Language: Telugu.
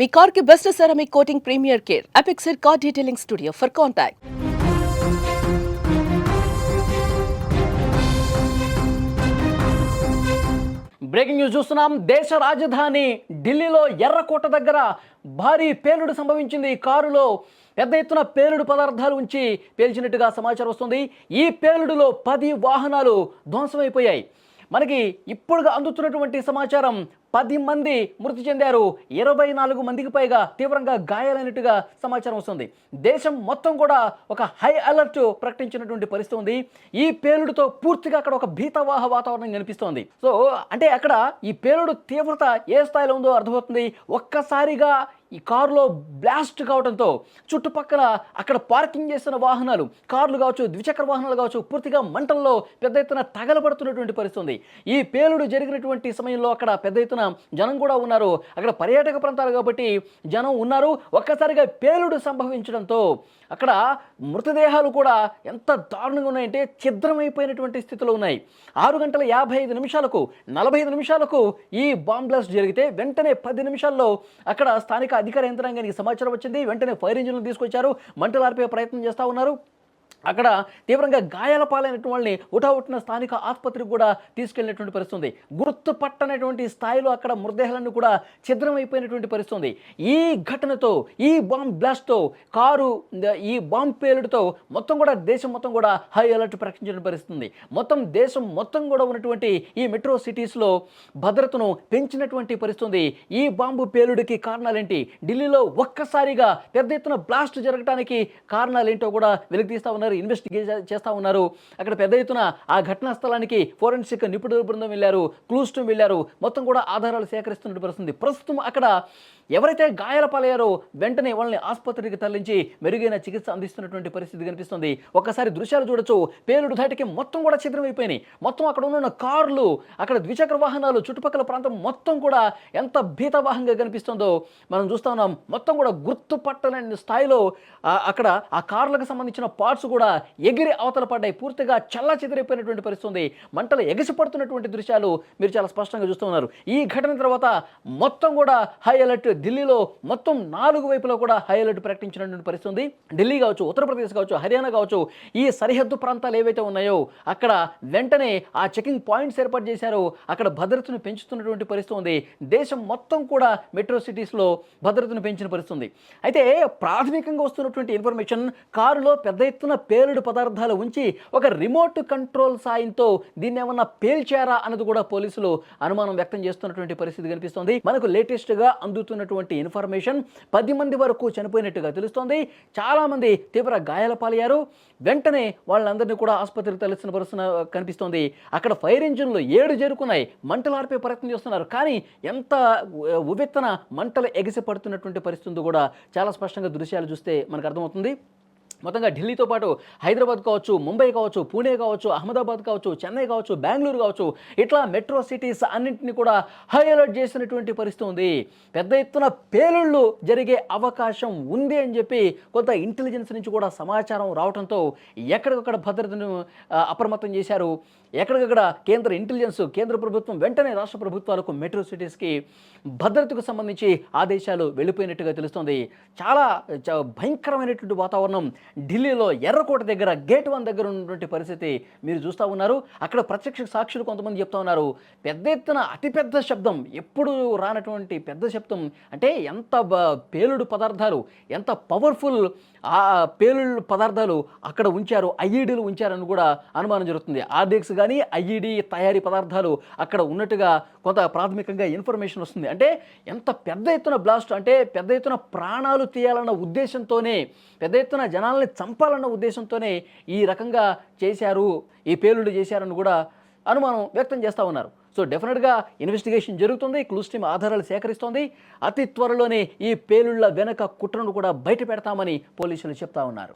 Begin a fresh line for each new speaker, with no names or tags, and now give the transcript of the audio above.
మీ కార్కి best ceramic coating premier care. Apexer car detailing studio for contact
breaking news చూస్తున్నాం. దేశ రాజధాని ఢిల్లీలో ఎర్రకోట దగ్గర భారీ పేలుడు సంభవించింది. ఈ కారులో పెద్ద ఎత్తున పేలుడు పదార్థాలు ఉంచి పేల్చినట్టుగా సమాచారం వస్తుంది. ఈ పేలుడులో పది వాహనాలు ధ్వంసమైపోయాయి. మనకి ఇప్పుడుగా అందుతున్నటువంటి సమాచారం పది మంది మృతి చెందారు. ఇరవై నాలుగు మందికి పైగా తీవ్రంగా గాయాలైనట్టుగా సమాచారం వస్తుంది. దేశం మొత్తం కూడా ఒక హై అలర్ట్ ప్రకటించినటువంటి పరిస్థితి ఉంది. ఈ పేలుడుతో పూర్తిగా అక్కడ ఒక భీతవాహ వాతావరణం కనిపిస్తోంది. సో అంటే అక్కడ ఈ పేలుడు తీవ్రత ఏ స్థాయిలో ఉందో అర్థమవుతుంది. ఒక్కసారిగా ఈ కారులో బ్లాస్ట్ కావడంతో చుట్టుపక్కల అక్కడ పార్కింగ్ చేస్తున్న వాహనాలు కార్లు కావచ్చు ద్విచక్ర వాహనాలు కావచ్చు పూర్తిగా మంటల్లో పెద్ద ఎత్తున తగలబడుతున్నటువంటి పరిస్థితి ఉంది ఈ పేలుడు జరిగినటువంటి సమయంలో అక్కడ పెద్ద ఎత్తున జనం కూడా ఉన్నారు. అక్కడ పర్యాటక ప్రాంతాలు కాబట్టి జనం ఉన్నారు. ఒక్కసారిగా పేలుడు సంభవించడంతో అక్కడ మృతదేహాలు కూడా ఎంత దారుణంగా ఉన్నాయంటే ఛిద్రమైపోయినటువంటి స్థితిలో ఉన్నాయి. ఆరు గంటల యాభై ఐదు నిమిషాలకు నలభై ఐదు నిమిషాలకు ఈ బాంబ్ బ్లాస్ట్ జరిగితే వెంటనే పది నిమిషాల్లో అక్కడ స్థానిక అధికార యంత్రాంగానికి సమాచారం వచ్చింది. వెంటనే ఫైర్ ఇంజిన్లు తీసుకొచ్చారు. మంటలు ఆర్పే ప్రయత్నం చేస్తూ ఉన్నారు. అక్కడ తీవ్రంగా గాయాల పాలైనటువంటి వాళ్ళని ఉటావుట్టిన స్థానిక ఆసుపత్రికి కూడా తీసుకెళ్ళినటువంటి పరిస్థితి ఉంది గుర్తుపట్టనటువంటి స్థాయిలో అక్కడ మృతదేహాలను కూడా ఛిద్రమైపోయినటువంటి పరిస్థితి ఉంది ఈ ఘటనతో ఈ బాంబ్ బ్లాస్ట్తో కారు ఈ బాంబ్ పేలుడుతో మొత్తం కూడా దేశం మొత్తం కూడా హై అలర్ట్ ప్రకటించిన పరిస్థితి ఉంది మొత్తం దేశం మొత్తం కూడా ఉన్నటువంటి ఈ మెట్రో సిటీస్లో భద్రతను పెంచినటువంటి పరిస్థితి ఉంది ఈ బాంబు పేలుడికి కారణాలేంటి? ఢిల్లీలో ఒక్కసారిగా పెద్ద ఎత్తున బ్లాస్ట్ జరగడానికి కారణాలేంటో కూడా వెలికితీస్తా ఉన్నారు ఇన్వెస్టిగేట్ చేస్తూ ఉన్నారు. అక్కడ పెద్ద ఎత్తున ఆ ఘటనా స్థలానికి ఫోరెన్సిక్ నిపుణుల బృందం వెళ్ళారు క్లూస్ వెళ్ళారు. మొత్తం కూడా ఆధారాలు సేకరిస్తున్నట్టు పరిస్థితి ప్రస్తుతం అక్కడ ఎవరైతే గాయాల పాలయ్యారో వెంటనే వాళ్ళని ఆసుపత్రికి తరలించి మెరుగైన చికిత్స అందిస్తున్నటువంటి పరిస్థితి కనిపిస్తుంది. ఒక్కసారి దృశ్యాలు చూడొచ్చు. పేలుడు ధాటికి మొత్తం కూడా ఛిద్రమైపోయినాయి మొత్తం అక్కడ ఉన్న కార్లు అక్కడ ద్విచక్ర వాహనాలు చుట్టుపక్కల ప్రాంతం మొత్తం కూడా ఎంత భీతవాహంగా కనిపిస్తుందో మనం చూస్తా ఉన్నాం. మొత్తం కూడా గుర్తుపట్టలేని స్థాయిలో అక్కడ ఆ కార్లకు సంబంధించిన పార్ట్స్ కూడా ఎగిరి అవతల పడ్డాయి. పూర్తిగా చల్ల చెదిరిపోయినటువంటి పరిస్థితి ఉంది. మంటలు ఎగిసిపడుతున్నటువంటి దృశ్యాలు మీరు చాలా స్పష్టంగా చూస్తూ ఉన్నారు. ఈ ఘటన తర్వాత మొత్తం కూడా హై అలర్ట్ ఢిల్లీలో మొత్తం నాలుగు వైపులా కూడా హై అలర్ట్ ప్రకటించినటువంటి పరిస్థితి ఉంది ఢిల్లీ కావచ్చు ఉత్తరప్రదేశ్ కావచ్చు హర్యానా కావచ్చు ఈ సరిహద్దు ప్రాంతాలు ఏవైతే ఉన్నాయో అక్కడ వెంటనే ఆ చెకింగ్ పాయింట్స్ ఏర్పాటు చేశారో. అక్కడ భద్రతను పెంచుతున్నటువంటి పరిస్థితి ఉంది దేశం మొత్తం కూడా మెట్రో సిటీస్లో భద్రతను పెంచిన పరిస్థితి ఉంది అయితే ప్రాథమికంగా వస్తున్నటువంటి ఇన్ఫర్మేషన్ కారులో పెద్ద ఎత్తున పేలుడు పదార్థాలు ఉంచి ఒక రిమోట్ కంట్రోల్ సాయంతో దీన్ని ఏమన్నా పేల్చారా అన్నది కూడా పోలీసులు అనుమానం వ్యక్తం చేస్తున్నటువంటి పరిస్థితి కనిపిస్తోంది. మనకు లేటెస్ట్గా అందుతున్న ఉన్నటువంటి ఇన్ఫర్మేషన్ పది మంది వరకు చనిపోయినట్టుగా తెలుస్తోంది. చాలామంది తీవ్ర గాయాల పాలయ్యారు. వెంటనే వాళ్ళందరినీ కూడా ఆసుపత్రికి తలసిన పరిస్థితి కనిపిస్తోంది. అక్కడ ఫైర్ ఇంజిన్లు ఏడు చేరుకున్నాయి. మంటలు ఆర్పే ప్రయత్నం చేస్తున్నారు. కానీ ఎంత ఉవెత్తన మంటలు ఎగిసి పడుతున్నటువంటి పరిస్థితి కూడా చాలా స్పష్టంగా దృశ్యాలు చూస్తే మనకు అర్థమవుతుంది. మొత్తంగా ఢిల్లీతో పాటు హైదరాబాద్ కావచ్చు ముంబై కావచ్చు పూణే కావచ్చు అహ్మదాబాద్ కావచ్చు చెన్నై కావచ్చు బెంగళూరు కావచ్చు ఇట్లా మెట్రో సిటీస్ అన్నింటినీ కూడా హై అలర్ట్ చేసినటువంటి పరిస్థితి ఉంది. పెద్ద ఎత్తున పేలుళ్ళు జరిగే అవకాశం ఉంది అని చెప్పి కొంత ఇంటెలిజెన్స్ నుంచి కూడా సమాచారం రావడంతో ఎక్కడికక్కడ భద్రతను అప్రమత్తం చేశారు. ఎక్కడికక్కడ కేంద్ర ఇంటెలిజెన్స్ కేంద్ర ప్రభుత్వం వెంటనే రాష్ట్ర ప్రభుత్వాలకు మెట్రో సిటీస్కి భద్రతకు సంబంధించి ఆదేశాలు వెళ్ళిపోయినట్టుగా తెలుస్తోంది. చాలా భయంకరమైనటువంటి వాతావరణం ఢిల్లీలో ఎర్రకోట దగ్గర గేట్ వన్ దగ్గర ఉన్నటువంటి పరిస్థితి మీరు చూస్తూ ఉన్నారు. అక్కడ ప్రత్యక్ష సాక్షులు కొంతమంది చెప్తా ఉన్నారు. పెద్ద ఎత్తున అతిపెద్ద శబ్దం ఎప్పుడు రానటువంటి పెద్ద శబ్దం అంటే ఎంత పేలుడు పదార్థాలు ఎంత పవర్ఫుల్ ఆ పేలుడు పదార్థాలు అక్కడ ఉంచారు ఐఈడీలు ఉంచారని కూడా అనుమానం జరుగుతుంది. ఆర్డిఎక్స్ కానీ ఐఈడీ తయారీ పదార్థాలు అక్కడ ఉన్నట్టుగా కొంత ప్రాథమికంగా ఇన్ఫర్మేషన్ వస్తుంది. అంటే ఎంత పెద్ద ఎత్తున బ్లాస్ట్ అంటే పెద్ద ఎత్తున ప్రాణాలు తీయాలన్న ఉద్దేశంతోనే పెద్ద ఎత్తున జనాలను మనల్ని చంపాలన్న ఉద్దేశంతోనే ఈ రకంగా చేశారు ఈ పేలుడు చేశారని కూడా అనుమానం వ్యక్తం చేస్తూ ఉన్నారు. సో డెఫినెట్గా ఇన్వెస్టిగేషన్ జరుగుతుంది క్లూస్ టీమ్ ఆధారాలు సేకరిస్తోంది. అతి త్వరలోనే ఈ పేలుళ్ళ వెనక కుట్రను కూడా బయట పెడతామని పోలీసులు చెప్తా ఉన్నారు.